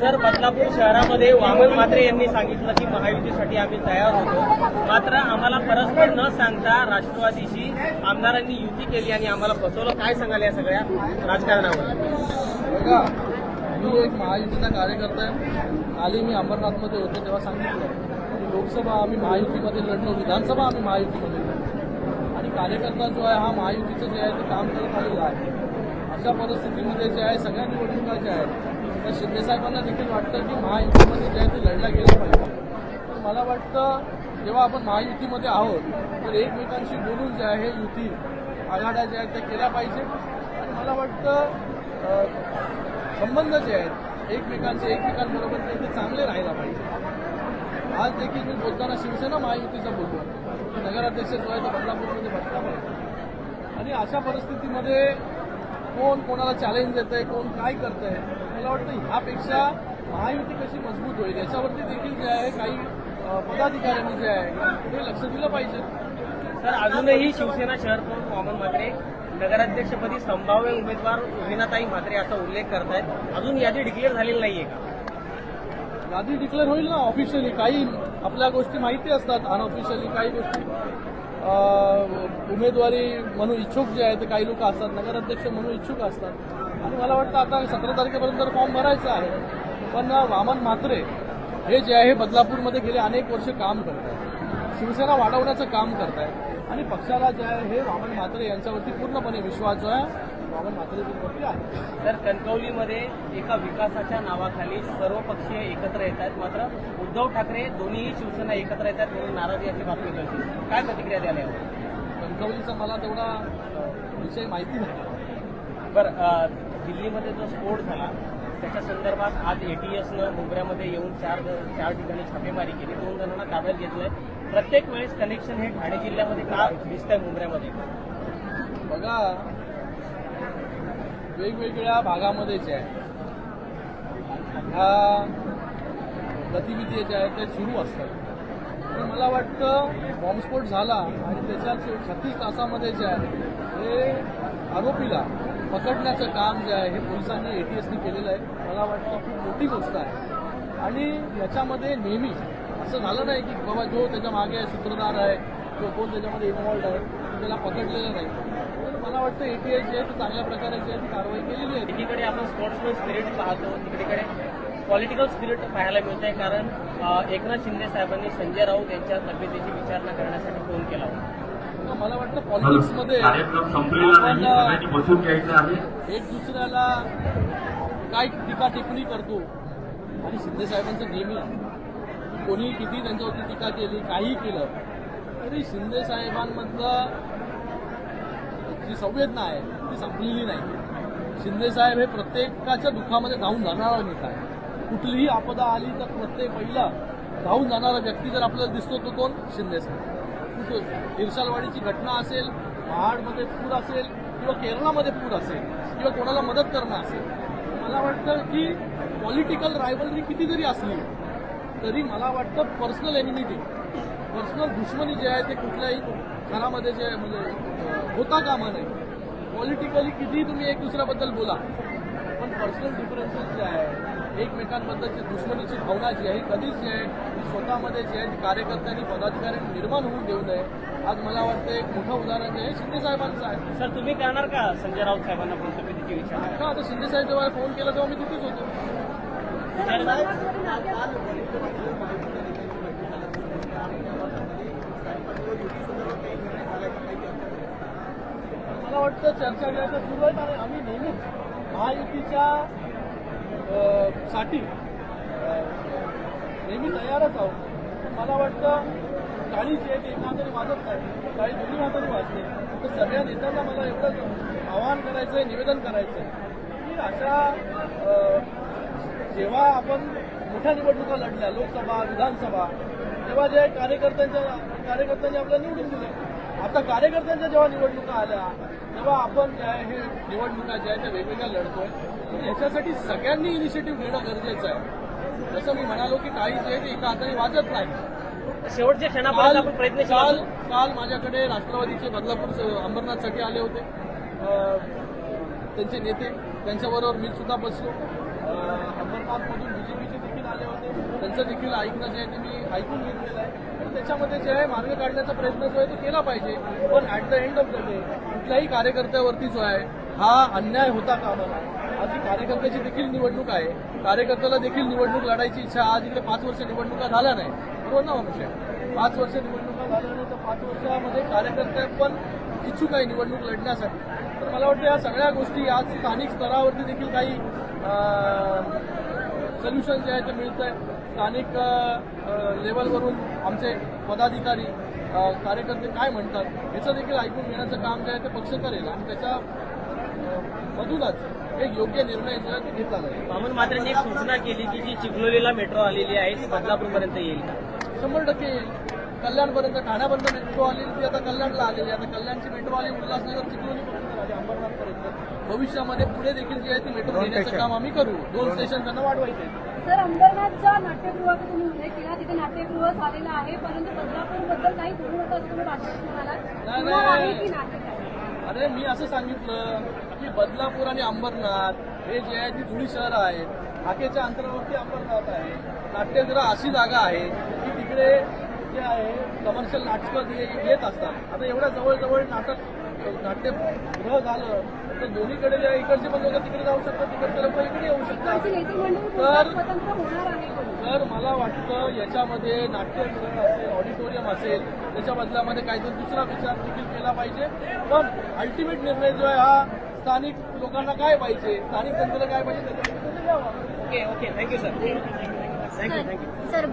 Sir Badlapur शहरामध्ये वामन मात्रे यांनी सांगितलं की महायुतीसाठी आम्ही तयार होतो. मात्र आम्हाला परस्पर न सांगता राष्ट्रवादीशी आमदारांनी युती केली आणि आम्हाला फसवलं. काय सांगाल या सगळ्या राजकारणावर? मी एक महायुतीचा कार्यकर्ता आहे. आली मी अंबरनाथमध्ये होतो तेव्हा सांगितलं की लोकसभा आम्ही महायुतीमध्ये लढलो विधानसभा आम्ही महायुतीमध्ये लढलो. आणि कार्यकर्ता जो आहे हा महायुतीचं जे आहे ते काम करत आलेला आहे. अशा परिस्थितीमध्ये जे आहे सगळ्या निवडणुका ज्या आहेत त्या शिंदेसाहेबांना देखील वाटतं की महायुतीमध्ये जे आहे ते लढला गेलं पाहिजे. पण मला वाटतं जेव्हा आपण महायुतीमध्ये आहोत तर एकमेकांशी बोलून जे आहे युती आघाड्या ज्या आहेत त्या केल्या पाहिजे. आणि मला वाटतं संबंध जे आहेत एकमेकांचे एकमेकांबरोबर ते ते चांगले राहायला पाहिजे. आज देखील मी बोलताना शिवसेना महायुतीचा बोलतो नगराध्यक्ष जो आहे तो बदलापूरमध्ये बसला पाहिजे. आणि अशा परिस्थितीमध्ये कोण कोणाला चॅलेंज देत आहे कोण काय करत आहे मला वाटतं ह्यापेक्षा महायुती कशी मजबूत होईल? याच्यावरती देखील जे आहे काही पदाधिकाऱ्यांनी जे आहे ते लक्ष दिलं पाहिजे. सर अजूनही शिवसेना शहर प्रमुख वामन म्हात्रे. नगराध्यक्षपदी संभाव्य उमेदवार वीणाताई म्हात्रे असा उल्लेख करतायत. अजून यादी डिक्लेअर झालेली नाहीये का? यादी डिक्लेअर होईल ना ऑफिशियली काही आपल्या गोष्टी माहिती असतात अनऑफिशियली काही गोष्टी. उमेदवारी म्हणून इच्छुक जे आहेत ते काही लोक असतात नगराध्यक्ष म्हणून इच्छुक असतात. आणि मला वाटतं आता सतरा तारखेपर्यंत फॉर्म भरायचा आहे. पण वामन म्हात्रे हे जे आहे बदलापूरमध्ये गेले अनेक वर्ष काम करत आहेत शिवसेना वाढवण्याचं काम करत आहेत आणि पक्षाला जे आहे हे वामन म्हात्रे यांच्यावरती पूर्णपणे विश्वास आहे. तर कणकवलीमध्ये एका विकासाच्या नावाखाली सर्व पक्षीय एकत्र येत आहेत मात्र उद्धव ठाकरे दोन्हीही शिवसेना एकत्र येतात म्हणून नाराजी याची बातमी कळते. काय प्रतिक्रिया द्यायला यावर? कणकवलीचा मला तेवढा विषय माहिती नाही. बरं दिल्लीमध्ये जो स्फोट झाला त्याच्या संदर्भात आज एटीएसनं मुंबऱ्यामध्ये येऊन चार चार ठिकाणी छापेमारी केली. दोन जणांना ताब्यात घेतलंय. प्रत्येक वेळेस कनेक्शन हे ठाणे जिल्ह्यामध्ये का दिसतंय मुंबऱ्यामध्ये बघा वेगवेगळ्या भागामध्ये जे आहे. ह्या गतिविधी ज्या आहेत त्या सुरू असतात. पण मला वाटतं बॉम्बस्फोट झाला आणि त्याच्या छत्तीस तासामध्ये जे आहे हे आरोपीला पकडण्याचं काम जे आहे हे पोलिसांनी एटीएसनी केलेलं आहे. मला वाटतं खूप मोठी गोष्ट आहे. आणि याच्यामध्ये नेहमी असं झालं नाही की बाबा जो त्याच्यामागे सूत्रधार आहे जो कोण त्याच्यामध्ये इन्व्हॉल्ड आहे त्याला पकडलेलं नाही. मला वाटतं एटीएस जे आहे ते चांगल्या प्रकारे जे आहे कारवाई केलेली आहे एकीकडे आपण स्पोर्ट्समॅन स्पिरिट पाहतो तिकडे पॉलिटिकल स्पिरिट पाहायला मिळतंय कारण अ, एकनाथ शिंदे साहेबांनी संजय राऊत यांच्या तब्येतीची विचारणा करण्यासाठी फोन केला होता. तर मला वाटतं पॉलिटिक्समध्ये कार्यक्रम संपलेला नाही आपण सगळ्यांनी बसून घ्यायचं आहे. एक दुसऱ्याला काय टीका टिप्पणी करतो? आणि शिंदे साहेबांचं नेहमी आहे कोणी किती त्यांच्यावरती टीका केली काही केलं तरी शिंदे साहेबांमधलं जी संवेदना आहे ती संपलेली नाही. शिंदे साहेब हे प्रत्येकाच्या दुःखामध्ये धावून जाणारा नेता आहे. कुठलीही आपदा आली तर प्रत्येक पहिला धावून जाणारा व्यक्ती जर आपल्याला दिसतो तो कोण? शिंदे साहेब. कुठं इरसालवाडीची घटना असेल महाडमध्ये पूर असेल किंवा केरळामध्ये पूर असेल किंवा कोणाला मदत करणं असेल मला वाटतं की पॉलिटिकल रायवलरी किती जरी असली तरी मला वाटतं पर्सनल एनिमिटी पर्सनल दुश्मनी जे आहे ते कुठल्याही घरामध्ये जे आहे म्हणजे होता कामा नये. पॉलिटिकली कितीही तुम्ही एक दुसऱ्याबद्दल बोला पण पर्सनल डिफरन्सेस जे आहे एकमेकांबद्दलची दुश्मनीची भावना जी आहे कधीच जी आहे स्वतःमध्ये जे आहे कार्यकर्त्यांनी पदाधिकाऱ्यांनी निर्माण होऊन देऊ नये. आज मला वाटतं एक मोठं उदाहरण जे आहे शिंदे साहेबांचं आहे. सर तुम्ही करणार का संजय राऊत साहेबांना फोन? तब्येतीची विचारणा का आता शिंदे साहेब जेव्हा फोन केला तेव्हा मी तिथेच होतो. मला चर्चा ज्या सुरू आहेत आणि आम्ही नेहमीच महायुतीच्या साठी नेहमी तयारच आहोत. मला वाटतं काही शेती एकांतरी हाताने वाजत नाही. काही दोन्ही हाताने वाजते. तर सगळ्या नेत्यांना मला एवढंच आवाहन करायचं आहे निवेदन करायचं आहे की अशा जेव्हा आपण मोठ्या निवडणुका लढल्या लोकसभा विधानसभा तेव्हा जे कार्यकर्त्यांच्या कार्यकर्त्यांनी आपल्याला निवडून दिलं आता कार्यकर्त्यांच्या जेव्हा निवडणुका आल्या तेव्हा आपण हे निवडणुका ज्या आहेत त्या वेगवेगळ्या लढतोय. याच्यासाठी सगळ्यांनी इनिशिएटिव्ह घेणं गरजेचं आहे. जसं मी म्हणालो की काही जे आहे ते एका हाताने वाजत नाही. शेवटच्या क्षणापर्यंत आपण प्रयत्नशील काल. काल माझ्याकडे राष्ट्रवादीचे बदलापूर अंबरनाथसाठी आले होते. त्यांचे नेते. त्यांच्याबरोबर मी सुद्धा बसलो. अहमदबाबमध्ये बीजेपीचे देखील आले होते. त्यांचं देखील ऐकणं जे आहे ते मी ऐकून घेतलेलं आहे. आणि त्याच्यामध्ये जे आहे मार्ग काढण्याचा प्रयत्न जो आहे तो केला पाहिजे. पण at the end of the day कुठल्याही कार्यकर्त्यावरती जो आहे हा अन्याय होता कामा नये. आज ही कार्यकर्त्याची देखील निवडणूक आहे. कार्यकर्त्याला देखील निवडणूक लढायची इच्छा आज इकडे पाच वर्ष निवडणुका झाल्या नाही. बरोबर ना मनुष्य पाच वर्ष निवडणुका झाल्या नाही तर पाच वर्षामध्ये कार्यकर्ते पण इच्छुक आहे निवडणूक लढण्यासाठी. तर मला वाटतं या सगळ्या गोष्टी आज स्थानिक स्तरावरती देखील काही सोल्युशन जे आहे ते मिळत आहे स्थानिक लेवलवरून आमचे पदाधिकारी कार्यकर्ते काय म्हणतात याचं देखील ऐकून घेण्याचं काम जे आहे ते पक्ष करेल आणि त्याच्या मधूनच एक योग्य निर्णय जो आहे तो घेतला जाईल. वामन मात्रेंनी एक सूचना केली की जी चिखलोलीला मेट्रो आलेली आहे ती बदलापूरपर्यंत येईल शंभर टक्के येईल. कल्याणपर्यंत ठाण्यापर्यंत मेट्रो आली ती आता कल्याणला आलेली आहे. आता कल्याणची मेट्रो आली उल्हासनगर चिखलोलीपर्यंत आली अंबरनाथपर्यंत. भविष्यामध्ये पुढे देखील जी आहे ती मेट्रो देण्याचं काम आम्ही करू. दोन स्टेशन त्यांना वाढवायचे सर अंबरनाथच्या नाट्यगृहाचा तुम्ही उल्लेख केला तिथे नाट्यगृह झालेलं आहे परंतु बदलापूरबद्दल काही बोलू नका असं तुम्ही आहे? अरे मी असं सांगितलं की बदलापूर आणि अंबरनाथ हे जे आहे ती जुळी शहरं आहेत हाकेच्या अंतरावरती अंबरनाथ आहे. नाट्यगृह अशी जागा आहे की तिकडे जे आहे कमर्शियल नाटकं जे येत असतात. आता एवढ्या जवळजवळ नाटक नाट्यगृह झालं तर दोन्हीकडे जे इकडचे पण लोक तिकडे जाऊ शकतात तिकडचे लोक इकडे येऊ शकतात. तर- पुन्हा स्वतंत्र होणार आहे का? तर मला वाटतं याच्यामध्ये नाट्यगृह असेल ऑडिटोरियम असेल त्याच्या बदल्यामध्ये काहीतरी दुसरा विचार देखील केला पाहिजे. पण अल्टिमेट निर्णय जो आहे हा स्थानिक लोकांना काय पाहिजे? स्थानिक जनतेला काय पाहिजे? त्याच्यामध्ये okay okay thank you sir thank you thank you sir